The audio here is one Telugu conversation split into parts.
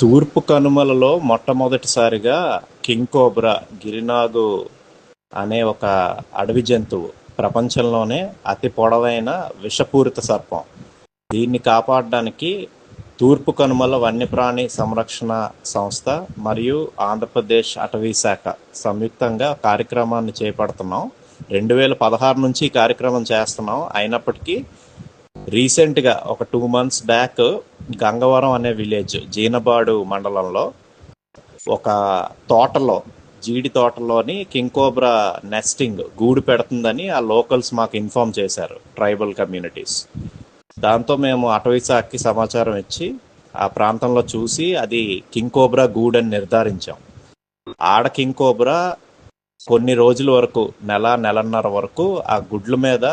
తూర్పు కనుమలలో మొట్టమొదటిసారిగా కింగ్ కోబ్రా గిరినాగు అనే ఒక అడవి జంతువు ప్రపంచంలోనే అతి పొడవైన విషపూరిత సర్పం. దీన్ని కాపాడడానికి తూర్పు కనుమల వన్యప్రాణి సంరక్షణ సంస్థ మరియు ఆంధ్రప్రదేశ్ అటవీ శాఖ సంయుక్తంగా కార్యక్రమాన్ని చేపడుతున్నాం. రెండు వేల పదహారు నుంచి ఈ కార్యక్రమం చేస్తున్నాం. అయినప్పటికీ రీసెంట్గా ఒక టూ మంత్స్ బ్యాక్ గంగవరం అనే విలేజ్ జీనబాడు మండలంలో ఒక తోటలో జీడి తోటలోని కింగ్ కోబ్రా నెస్టింగ్ గూడు పెడుతుందని ఆ లోకల్స్ మాకు ఇన్ఫార్మ్ చేశారు ట్రైబల్ కమ్యూనిటీస్. దాంతో మేము అటవీ శాఖకి సమాచారం ఇచ్చి ఆ ప్రాంతంలో చూసి అది కింగ్ కోబ్రా గూడు అని నిర్ధారించాం. ఆడ కింగ్ కోబ్రా కొన్ని రోజుల వరకు నెల నెలన్నర వరకు ఆ గుడ్ల మీద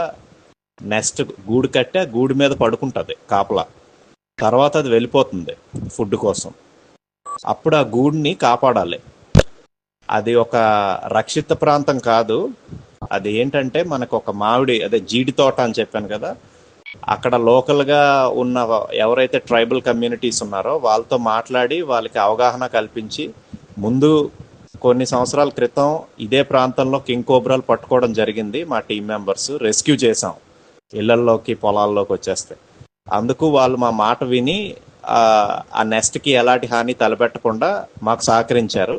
నెక్స్ట్ గూడు కట్టి ఆ గూడు మీద పడుకుంటుంది కాపలా. తర్వాత అది వెళ్ళిపోతుంది ఫుడ్ కోసం. అప్పుడు ఆ గూడిని కాపాడాలి. అది ఒక రక్షిత ప్రాంతం కాదు. అది ఏంటంటే మనకు ఒక మామిడి అదే జీడి తోట అని చెప్పాను కదా అక్కడ లోకల్గా ఉన్న ఎవరైతే ట్రైబల్ కమ్యూనిటీస్ ఉన్నారో వాళ్ళతో మాట్లాడి వాళ్ళకి అవగాహన కల్పించి ముందు కొన్ని సంవత్సరాల క్రితం ఇదే ప్రాంతంలో కింగ్ కోబ్రాలు పట్టుకోవడం జరిగింది మా టీం మెంబర్స్. రెస్క్యూ చేసాం ఇళ్ళల్లోకి పొలాల్లోకి వచ్చేస్తే అందుకు వాళ్ళు మా మాట విని ఆ, ఆ నెస్ట్కి ఎలాంటి హాని తలపెట్టకుండా మాకు సహకరించారు.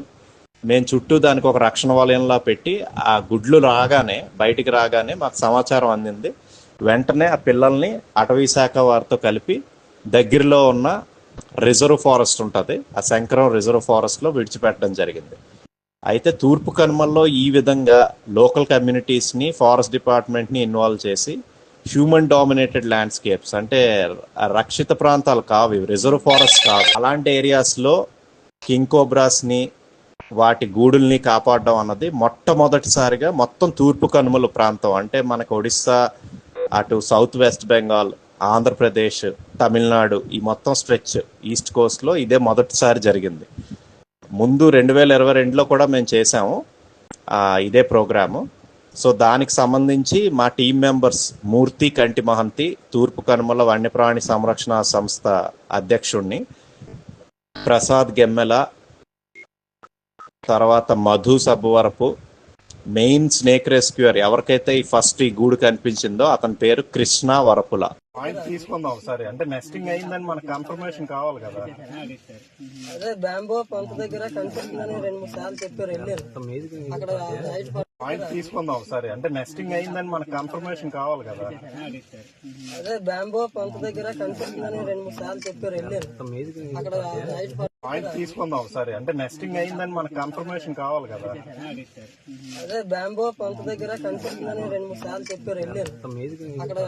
మేము చుట్టూ దానికి ఒక రక్షణ వలయంలా పెట్టి ఆ గుడ్లు రాగానే బయటికి రాగానే మాకు సమాచారం అందింది. వెంటనే ఆ పిల్లల్ని అటవీ శాఖ వారితో కలిపి దగ్గరలో ఉన్న రిజర్వ్ ఫారెస్ట్ ఉంటుంది. ఆ శంకరం రిజర్వ్ ఫారెస్ట్లో విడిచిపెట్టడం జరిగింది. అయితే తూర్పు కనుమల్లో ఈ విధంగా లోకల్ కమ్యూనిటీస్ని ఫారెస్ట్ డిపార్ట్మెంట్ని ఇన్వాల్వ్ చేసి హ్యూమన్ డామినేటెడ్ ల్యాండ్స్కేప్స్ అంటే రక్షిత ప్రాంతాలు కావు ఇవి రిజర్వ్ ఫారెస్ట్ కావు. అలాంటి ఏరియాస్లో కింగ్ కోబ్రాస్ని వాటి గూడుల్ని కాపాడడం అన్నది మొట్టమొదటిసారిగా మొత్తం తూర్పు కనుమల ప్రాంతం. అంటే మనకు ఒడిస్సా అటు సౌత్ వెస్ట్ బెంగాల్ ఆంధ్రప్రదేశ్ తమిళనాడు ఈ మొత్తం స్ట్రెచ్ ఈస్ట్ కోస్ట్లో ఇదే మొదటిసారి జరిగింది. ముందు రెండు వేల ఇరవై రెండులో కూడా మేము చేసాము ఇదే ప్రోగ్రాము సో దానికి సంబంధించి మా టీం మెంబర్స్ మూర్తి కంటి మహంతి తూర్పు కనుమల వన్యప్రాణి సంరక్షణ సంస్థ అధ్యక్షుణ్ణి ప్రసాద్ గెమ్మెల తర్వాత Madhu Sabbavarapu main snake rescuer ఎవరికైతే ఈ ఫస్ట్ ఈ గూడు కనిపించిందో అతని పేరు కృష్ణ వరపుల. పాయింట్ తీసుకుందాం ఒకసారి. అంటే నెస్టింగ్ అయిందని మనకు కన్ఫర్మేషన్ కావాలి కదా. అదే బ్యాంబో పంత దగ్గర కనిపిస్తుందని రెండు మూడు సార్లు చెప్పారు వెళ్ళారు. అక్కడ నైట్ పాయింట్ తీసుకుందాం ఒకసారి. అంటే నెస్టింగ్ అయిందని మనకు కన్ఫర్మేషన్ కావాలి కదా. అదే బ్యాంబో పంత దగ్గర కనిపిస్తుందని రెండు మూడు సార్లు చెప్పారు వెళ్ళారు. అక్కడ పాయింట్ తీసుకుందాం ఒకసారి. అంటే నెస్టింగ్ అయిందని మనకు కన్ఫర్మేషన్ కావాలి కదా. అదే బ్యాంబో పంత దగ్గర కనిపిస్తుందని రెండు మూడు సార్లు చెప్పారు వెళ్ళారు. అక్కడ